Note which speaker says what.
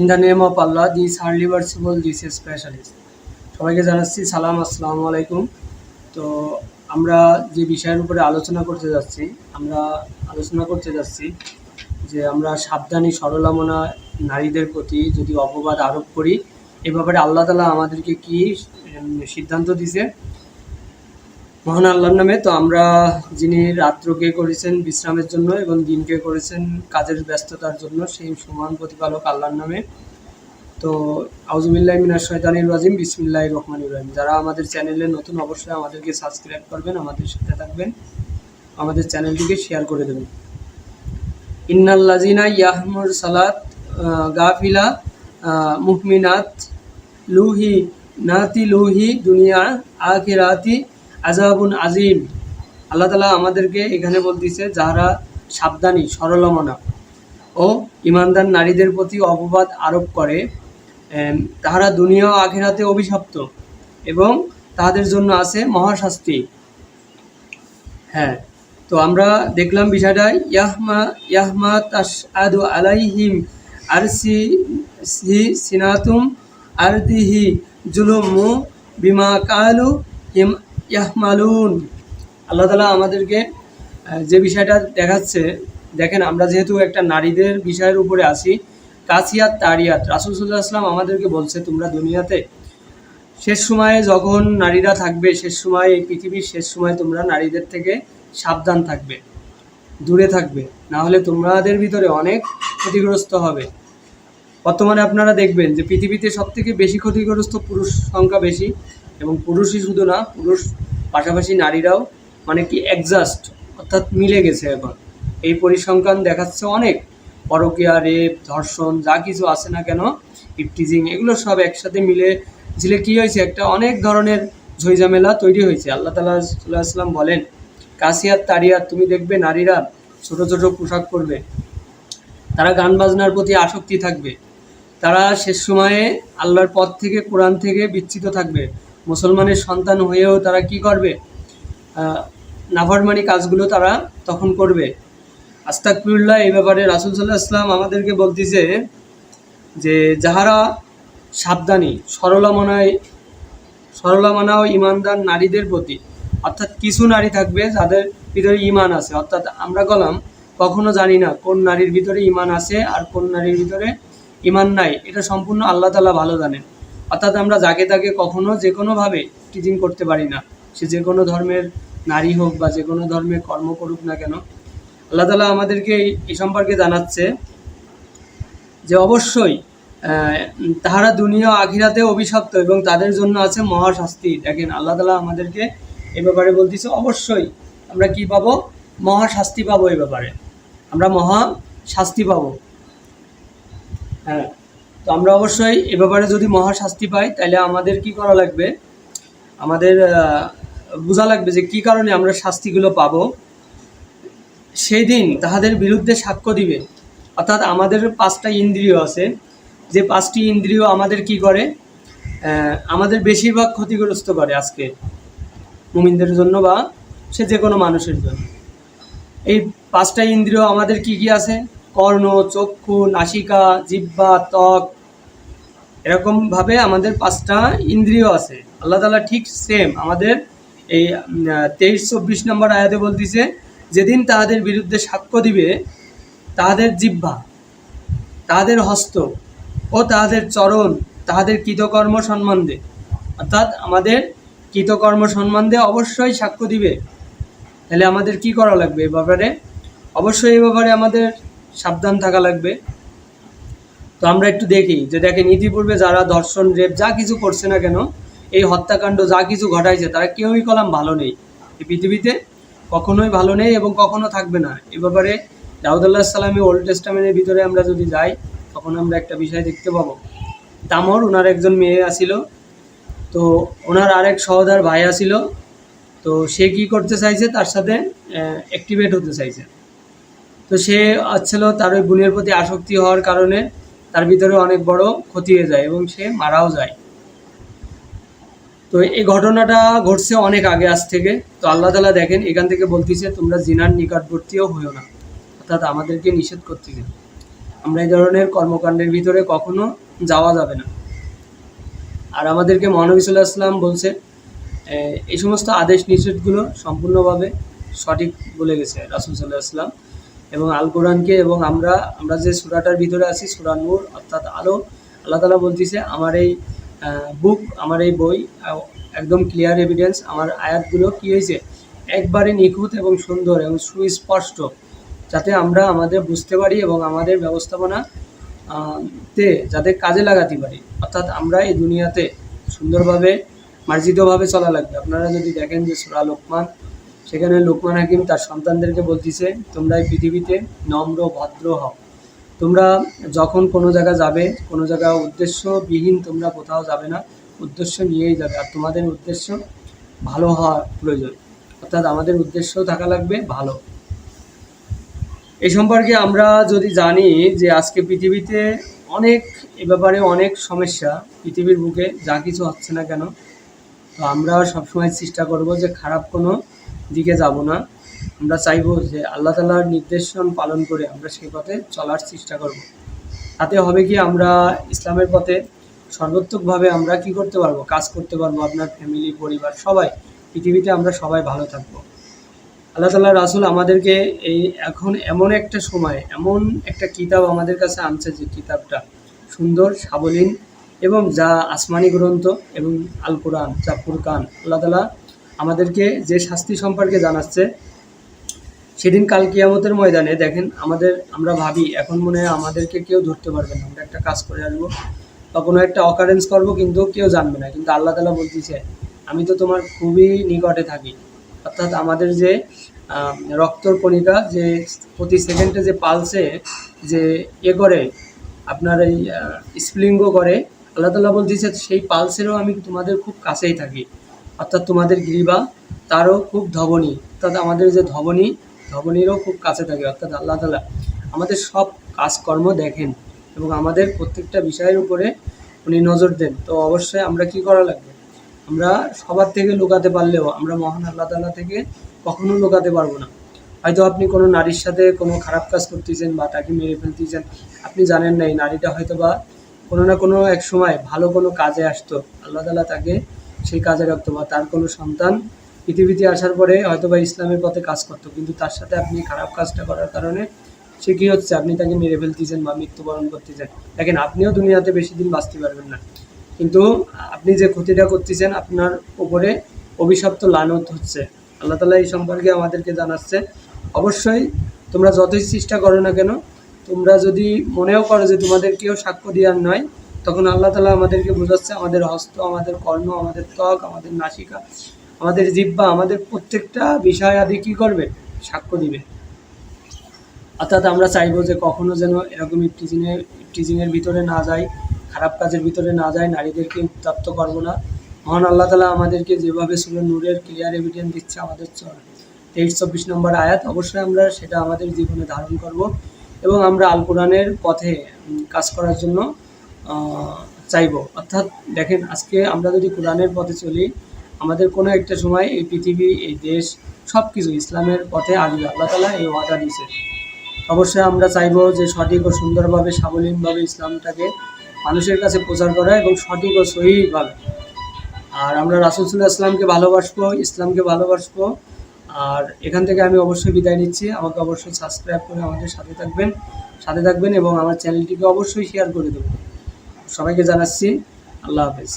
Speaker 1: In the name of Allah this irreversible this specialist সবাইকে জানাচ্ছি, সালাম, আসসালামু আলাইকুম। তো আমরা যে বিষয়ের উপরে আলোচনা করতে যাচ্ছি, আমরা আলোচনা করতে যাচ্ছি যে আমরা সাবধানী সরলামনা নারীদের প্রতি যদি অপবাদ আরোপ করি, এ ব্যাপারে আল্লাহ তালা আমাদেরকে কি সিদ্ধান্ত দিছে? মহান আল্লাহর নামে তো আমরা যিনি রাত্রকে করেছেন বিশ্রামের জন্য এবং দিনকে করেছেন কাজের ব্যস্ততার জন্য সেই সমান প্রতিপালক আল্লাহর নামে। তো আউজুবিল্লাহ মিনার শয়তানির রাজিম বিসমিল্লাহ রহমান ইব্রাহিম যারা আমাদের চ্যানেলে নতুন অবশ্যই আমাদেরকে সাবস্ক্রাইব করবেন, আমাদের সাথে থাকবেন। আমাদের চ্যানেলটিকে শেয়ার করে দেবেন। ইন্নাল্লাজিনা ইয়াহমুর সালাত গাফিলা মুহমিনাত, লুহি, নাতি লুহি, দুনিয়া আখিরাতি আজাবুন আজিম আল্লাহ তালা আমাদেরকে এখানে বলতেছে যারা সাবধানী, সরলমনা ও ইমানদার নারীদের প্রতি অপবাদ আরোপ করে তাহারা দুনিয়া আখিরাতে অভিশপ্ত এবং তাদের জন্য আছে মহাশাস্তি। হ্যাঁ তো আমরা দেখলাম বিষয়টা, ইয়াহমা ইয়াহমা তাস আদু আলাইহিম আর সি সি সিনাতুম আর দিহি জুলুমু বিমা কালু হিম ইয়াহমালুন। আল্লাহ তালা আমাদেরকে যে বিষয়টা দেখাচ্ছে, দেখেন আমরা যেহেতু একটা নারীদের বিষয়ের উপরে আসি কাসিয়াত তারিয়াত, রাসুল সাল্লাহ আসলাম আমাদেরকে বলছে, তোমরা দুনিয়াতে শেষ সময়ে যখন নারীরা থাকবে, শেষ সময় এই পৃথিবীর শেষ সময় তোমরা নারীদের থেকে সাবধান থাকবে, দূরে থাকবে। না হলে তোমাদের ভিতরে অনেক ক্ষতিগ্রস্ত হবে। বর্তমানে আপনারা দেখবেন যে পৃথিবীতে সব থেকে বেশি ক্ষতিগ্রস্ত পুরুষ সংখ্যা বেশি। এবং পুরুষই শুধু না, পুরুষ পাশাপাশি নারীরাও মানে কি অ্যাডজাস্ট অর্থাৎ মিলে গেছে এখন। এই পরিসংখ্যান দেখাচ্ছে অনেক। পরকীয়া রেপ ধর্ষণ, যা কিছু আছে না কেন ইপটিজিং এগুলো সব একসাথে মিলে ঝিলে কী হয়েছে? একটা অনেক ধরনের ঝইঝামেলা তৈরি হয়েছে। আল্লাহ তালা সাল্লাম বলেন কাসিয়াত তারিয়াত, তুমি দেখবে নারীরা ছোট ছোট পোশাক পরবে। তারা গান বাজনার প্রতি আসক্তি থাকবে। তারা শেষ সময়ে আল্লাহর পথ থেকে, কোরআন থেকে বিচ্ছিত থাকবে। মুসলমানের সন্তান হয়েও তারা কি করবে? নাফরমানি কাজগুলো তারা তখন করবে। আস্তাকফিরুল্লাহ এই ব্যাপারে রাসুল সাল্লাহ ইসলাম আমাদেরকে বলতেছে যে, যাহারা সাবধানী, সরলামনায় সরলামনা ও ইমানদার নারীদের প্রতি, অর্থাৎ কিছু নারী থাকবে যাদের ভিতরে ইমান আছে, অর্থাৎ আমরা গলাম, কখনো জানি না কোন নারীর ভিতরে ইমান আছে আর কোন নারীর ভিতরে ইমান নাই। এটা সম্পূর্ণ আল্লাহ তালা ভালো জানেন। অর্থাৎ আমরা যাকে তাকে কখনো যে কোনোভাবে টিচিং করতে পারি না। সে যে কোনো ধর্মের নারী হোক বা যে কোনো ধর্মের কর্ম করুক না কেন, আল্লাহ তালা আমাদেরকে এই- সম্পর্কে জানাচ্ছে যে অবশ্যই তাহারা দুনিয়া আখিরাতে অভিশপ্ত এবং তাদের জন্য আছে মহাশাস্তি। দেখেন, আল্লাহ তালা আমাদেরকে এ ব্যাপারে বলতেছে, অবশ্যই আমরা কি পাবো? মহাশাস্তি পাবো এ ব্যাপারে। আমরা মহা শাস্তি পাবো। হ্যাঁ। তো আমরা অবশ্যই এ ব্যাপারে যদি মহাশাস্তি পাই, তাহলে আমাদের কি করা লাগবে? আমাদের বোঝা লাগবে যে কি কারণে আমরা শাস্তিগুলো পাবো। সেই দিন তাহাদের বিরুদ্ধে সাক্ষ্য দিবে। অর্থাৎ আমাদের পাঁচটা ইন্দ্রিয় আছে। যে পাঁচটি ইন্দ্রিয় আমাদের কি করে? আমাদের বেশিরভাগ ক্ষতিগ্রস্ত করে আজকে। মুমিনদের জন্য বা সে যে কোনো মানুষের জন্য। এই পাঁচটা ইন্দ্রিয় আমাদের কি কি আছে? কর্ণ, চক্ষু, নাসিকা, জিহ্বা, ত্বক, এরকমভাবে আমাদের পাঁচটা ইন্দ্রিয় আছে। আল্লাহ তালা ঠিক সেম আমাদের এই তেইশ, চব্বিশ নম্বর আয়াতে বলতেছে, যেদিন তাহাদের বিরুদ্ধে সাক্ষ্য দিবে, তাহাদের জিহ্বা, তাহাদের হস্ত ও তাহাদের চরণ, তাহাদের কৃতকর্ম সম্বন্ধে। অর্থাৎ আমাদের কৃতকর্ম সম্বন্ধে অবশ্যই সাক্ষ্য দিবে। তাহলে আমাদের কি করা লাগবে এ ব্যাপারে? অবশ্যই এ ব্যাপারে আমাদের সাবধান থাকা লাগবে। তো আমরা একটু দেখি যে দেখেন, ইতিপূর্বে যারা ধর্ষণ, রেপ যা কিছু করছে না কেন, এই হত্যাকাণ্ড যা কিছু ঘটাইছে, তারা কেউই কলাম ভালো নেই। এই পৃথিবীতে কখনোই ভালো নেই এবং কখনো থাকবে না। এ ব্যাপারে দাউদাল্লাহ সালামী ওল্ড টেস্টামেন্টের ভিতরে আমরা যদি যাই, তখন আমরা একটা বিষয় দেখতে পাবো। তামর ওনার একজন মেয়ে আসিল তো ওনার আরেক সহদার ভাই আসিল তো সে কি করতে চাইছে? তার সাথে অ্যাক্টিভেট হতে চাইছে। তো সে ছিল তার ওই গুণের প্রতি আসক্তি হওয়ার কারণে তার ভিতরে অনেক বড় ক্ষতি হয়ে যায় এবং সে মারাও যায়। তো এই ঘটনাটা ঘটছে অনেক আগে, আজ থেকে। তো আল্লাহ তালা দেখেন, এখান থেকে বলতেছে, তোমরা জিনার নিকটবর্তীও হইও না। অর্থাৎ আমাদেরকে নিষেধ করতেছে আমরা এই ধরনের কর্মকাণ্ডের ভিতরে কখনো যাওয়া যাবে না। আর আমাদেরকে মহানবী সাল্লাহ আসলাম বলছে এই সমস্ত আদেশ নিষেধগুলো সম্পূর্ণভাবে সঠিক বলে গেছে রাসুল সাল্লাহ আসলাম এবং আল কোরআনকে এবং আমরা আমরা যে সুরাটার ভিতরে আছি সুরান নূর, অর্থাৎ আলো, আল্লাহ তালা বলতেছে, আমার এই বুক আমার এই বই একদম ক্লিয়ার এভিডেন্স আমার আয়াতগুলো কী হয়েছে? একবারে নিখুঁত এবং সুন্দর এবং সুস্পষ্ট, যাতে আমরা আমাদের বুঝতে পারি এবং আমাদের ব্যবস্থাপনা তে যাতে কাজে লাগাতে পারি। অর্থাৎ আমরা এই দুনিয়াতে সুন্দরভাবে, মার্জিতভাবে চলা লাগবে। আপনারা যদি দেখেন যে সুরা লোকমান সেখানে লোকমান হাকিম তার সন্তানদেরকে বলতেছে, তোমরা এই পৃথিবীতে নম্র, ভদ্র হও। তোমরা যখন কোনো জায়গা যাবে, কোনো জায়গা উদ্দেশ্যবিহীন তোমরা কোথাও যাবে না। উদ্দেশ্য নিয়েই যাবে। আর তোমাদের উদ্দেশ্য ভালো হওয়া প্রয়োজন। অর্থাৎ আমাদের উদ্দেশ্য থাকা লাগবে ভালো। এই সম্পর্কে আমরা যদি জানি যে আজকে পৃথিবীতে অনেক, এ ব্যাপারে অনেক সমস্যা পৃথিবীর বুকে, যা কিছু হচ্ছে না কেন, তো আমরা সবসময় চেষ্টা করব যে খারাপ কোনো দিকে যাব না। আমরা চাইব যে আল্লাহ তালার নির্দেশন পালন করে আমরা সেই পথে চলার চেষ্টা করব। তাতে হবে কি আমরা ইসলামের পথে সর্বাত্মকভাবে আমরা কি করতে পারব, কাজ করতে পারব, আপনার ফ্যামিলি পরিবার, সবাই, পৃথিবীতে আমরা সবাই ভালো থাকব। আল্লাহ তাল্লাহ রাসুল আমাদেরকে এই এখন এমন একটা সময়, এমন একটা কিতাব আমাদের কাছে আনছে যে কিতাবটা সুন্দর সাবলীন এবং যা আসমানি গ্রন্থ এবং আল কোরআন যা ফুরকান আল্লাহ তালা আমাদেরকে যে শাস্তি সম্পর্কে জানাচ্ছে, সেদিন কাল কিয়ামতের ময়দানে দেখেন আমাদের, আমরা ভাবি, এখন মনে হয় আমাদেরকে কেউ ধরতে পারবে না। আমরা একটা কাজ করে আসব, বা কোনো একটা অকারেন্স করব, কিন্তু কেউ জানবে না। কিন্তু আল্লাহ তালা বলতেছে, আমি তো তোমার খুবই নিকটে থাকি। অর্থাৎ আমাদের যে রক্তর কণিকা, যে প্রতি সেকেন্ডে যে পালসে যে এ করে, আপনার এই স্প্লিঙ্গ করে, আল্লাহ তালা বলতেছে, সেই পালসেরও আমি তোমাদের খুব কাছেই থাকি। অর্থাৎ তোমাদের গ্রীবা, তারও খুব ধবনী। অর্থাৎ আমাদের যে ধবনী, ধবনীরও খুব কাছে থাকে, অর্থাৎ আল্লাহ তালা আমাদের সব কাজকর্ম দেখেন এবং আমাদের প্রত্যেকটা বিষয়ের উপরে উনি নজর দেন। তো অবশ্যই আমরা কি করা লাগবে? আমরা সবার থেকে লুকাতে পারলেও, আমরা মহান আল্লাহ তালা থেকে কখনো লুকাতে পারব না। হয়তো আপনি কোনো নারীর সাথে কোনো খারাপ কাজ করতেছেন বা তাকে মেরে ফেলতেছেন, আপনি জানেন না, এই নারীটা হয়তো বা কোনো না কোনো এক সময় ভালো কোনো কাজে আসতো। আল্লাহ তালা তাকে সেই কাজে রাখতো বা তার কোনো সন্তান পৃথিবীতে আসার পরে হয়তো বা ইসলামের পথে কাজ করতো। কিন্তু তার সাথে আপনি খারাপ কাজটা করার কারণে সে কী হচ্ছে? আপনি তাকে মেরে ফেলতেছেন বা মৃত্যুবরণ করতেছেন। দেখেন, আপনিও দুনিয়াতে বেশি দিন বাঁচতে পারবেন না। কিন্তু আপনি যে ক্ষতিটা করতেছেন, আপনার উপরে অভিশপ্ত লানত হচ্ছে। আল্লাহ তালা এই সম্পর্কে আমাদেরকে জানাচ্ছে। অবশ্যই তোমরা যতই চেষ্টা করো না কেন, তোমরা যদি মনেও করো যে তোমাদের কেউ সাক্ষ্য দেওয়ার নয় তখন আল্লাহ তালা আমাদেরকে বোঝাচ্ছে, আমাদের হস্ত, আমাদের কর্ণ, আমাদের ত্বক, আমাদের নাসিকা, আমাদের জিব্বা আমাদের প্রত্যেকটা বিষয় আদি কী করবে? সাক্ষ্য দিবে। অর্থাৎ আমরা চাইব যে কখনো যেন এরকম ইফটিজিংয়ের ইফটিজিংয়ের ভিতরে না যাই, খারাপ কাজের ভিতরে না যাই, নারীদেরকে উত্তপ্ত করব না। মহান আল্লাহ তালা আমাদেরকে যেভাবে সুরে নূরের ক্লিয়ার এভিডেন্স দিচ্ছে আমাদের তেইশ, চব্বিশ নম্বর আয়াত, অবশ্যই আমরা সেটা আমাদের জীবনে ধারণ করব এবং আমরা আল কোরআনের পথে কাজ করার জন্য চাইব। অর্থাৎ দেখেন, আজকে আমরা যদি কোরআনের পথে চলি, আমাদের কোনো একটা সময় এই পৃথিবী, এই দেশ সব কিছু ইসলামের পথে আসবে। আল্লাহ তালা এই ওয়াদা দিয়েছে অবশ্যই আমরা চাইব যে সঠিক ও সুন্দরভাবে সাবলীনভাবে ইসলামটাকে মানুষের কাছে প্রচার করা এবং সঠিক ও সহিভাবে। আর আমরা রাসুলসুল্লাহ ইসলামকে ভালোবাসবো ইসলামকে ভালোবাসবো। আর এখান থেকে আমি অবশ্যই বিদায় নিচ্ছি। আমাকে অবশ্যই সাবস্ক্রাইব করে আমাদের সাথে থাকবেন সাথে থাকবেন এবং আমার চ্যানেলটিকে অবশ্যই শেয়ার করে দেবেন। সবাইকে জানাচ্ছি আল্লাহ হাফেজ।